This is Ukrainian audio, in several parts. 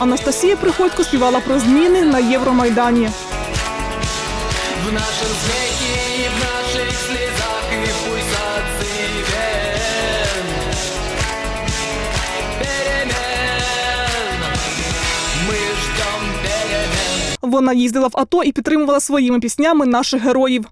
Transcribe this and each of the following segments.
Анастасія Приходько співала про зміни на Євромайдані. В смехе и в наших и в пульсации Перемен Мы ждем перемен Вона їздила в АТО і підтримувала своїми піснями наших героїв.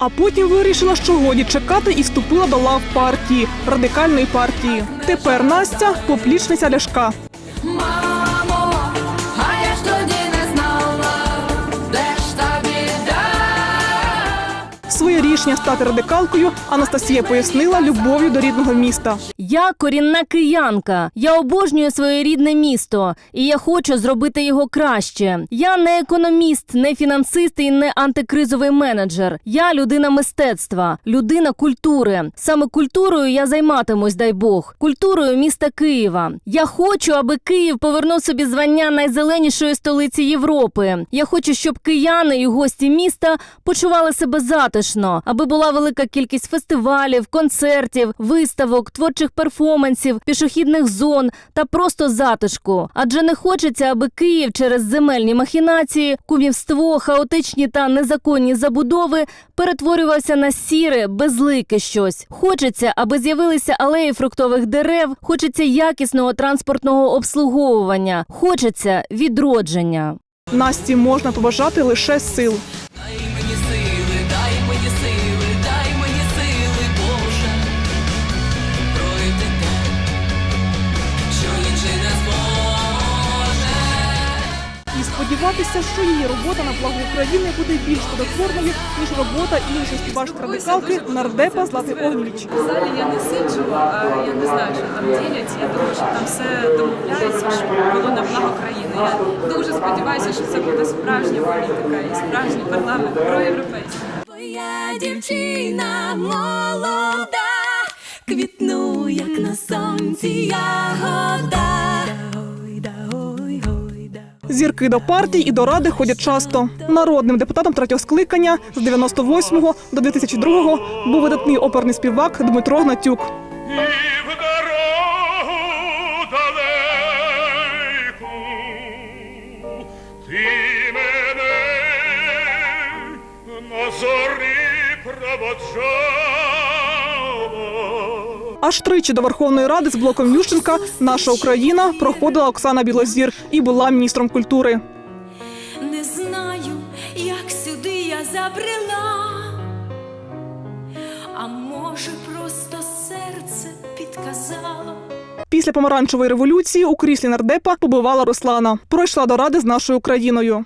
А потім вирішила, що годі чекати і вступила до лав партії радикальної партії. Тепер Настя поплічниця Ляшка. Мамо, а я ж тоді не знала, де ж та біда. Своє рішення стати радикалкою Анастасія пояснила любов'ю до рідного міста. Я корінна киянка. Я обожнюю своє рідне місто, і я хочу зробити його краще. Я не економіст, не фінансист і не антикризовий менеджер. Я людина мистецтва, людина культури. Саме культурою я займатимусь, дай Бог, культурою міста Києва. Я хочу, аби Київ повернув собі звання найзеленішої столиці Європи. Я хочу, щоб кияни і гості міста почували себе затишно, аби була велика кількість фестивалів, концертів, виставок, творчих перформансів, пішохідних зон та просто затишку. Адже не хочеться, аби Київ через земельні махінації, кумівство, хаотичні та незаконні забудови перетворювався на сіре, безлике щось. Хочеться, аби з'явилися алеї фруктових дерев, хочеться якісного транспортного обслуговування, хочеться відродження. Насті можна побажати лише сил. Сподіватися, що її робота на благо України буде більш плодотворною, ніж робота іншої співачки радикалки нардепа Злати Огнівіч. В залі я не сиджу, а я не знаю, що там ділять. Я думаю, що там все домовляється, щоб було на благо країни. Я дуже сподіваюся, що це буде справжня політика і справжній парламент проєвропейський. Твоя дівчина молода, квітну, як на сонці ягода. Зірки до партій і до ради ходять часто. Народним депутатом третього скликання з 98 до 2002-го був видатний оперний співак Дмитро Гнатюк. Зорі проводжала. Аж тричі до Верховної Ради з блоком Ющенка наша Україна проходила Оксана Білозір і була міністром культури. Не знаю, як сюди я забрела, а може, просто серце підказало. Після помаранчевої революції у кріслі нардепа побивала Руслана. Пройшла до ради з нашою Україною.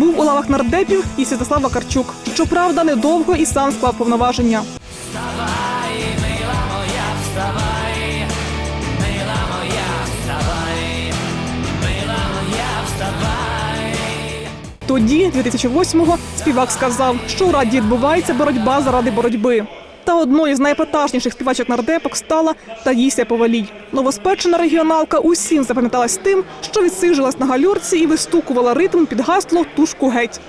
Був у лавах нардепів і Святослав Вакарчук. Щоправда, недовго і сам склав повноваження. Тоді, 2008-го, співак сказав, що у раді відбувається боротьба заради боротьби. Та одною з найепатажніших співачок нардепок стала Таїся Повалій. Новоспечена регіоналка усім запам'яталась тим, що відсижилась на гальорці і вистукувала ритм під гасло тушку геть.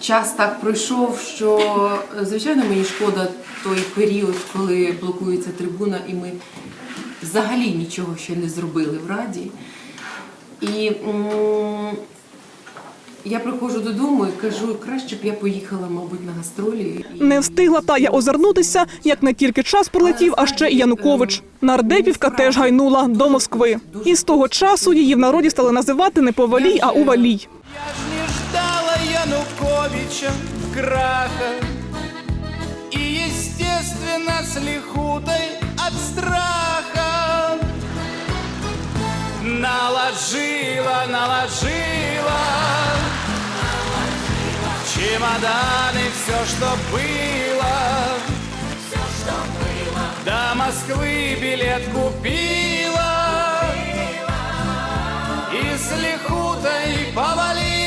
Час так пройшов, що звичайно мені шкода той період, коли блокується трибуна, і ми взагалі нічого ще не зробили в Раді. І я приходжу додому і кажу, краще б я поїхала, мабуть, на гастролі. Не встигла Тая озирнутися, як не тільки час пролетів, а ще і Янукович. Нардепівка теж гайнула до Москви. І з того часу її в народі стали називати не Повалій, а Увалій. Я ж не ждала Януковича краха И, естественно, лихутой от страха Наложила, наложила В чемоданы все, что было До Москвы билет купила Если худо и повалило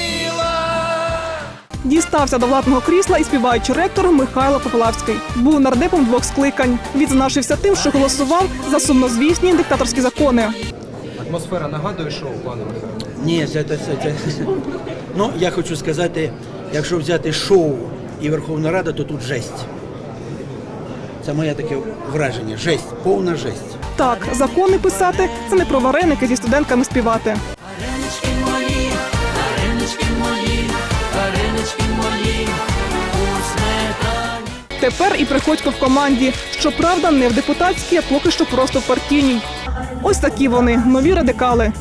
Дістався до владного крісла і співаючий ректор Михайло Попелавський. Був нардепом двох скликань. Відзначився тим, що голосував за сумнозвісні диктаторські закони. Атмосфера нагадує шоу, пане Михайло? Ні, це, це, це, це. Ну, я хочу сказати, якщо взяти шоу і Верховна Рада, то тут жесть. Це моє таке враження. Жесть, повна жесть. Так, закони писати це не про вареники зі студентками співати. Варенички мої, варенички мої, варенички мої. Тепер і приходько в команді. Щоправда, не в депутатській, а поки що просто в партійній. Ось такі вони нові радикали.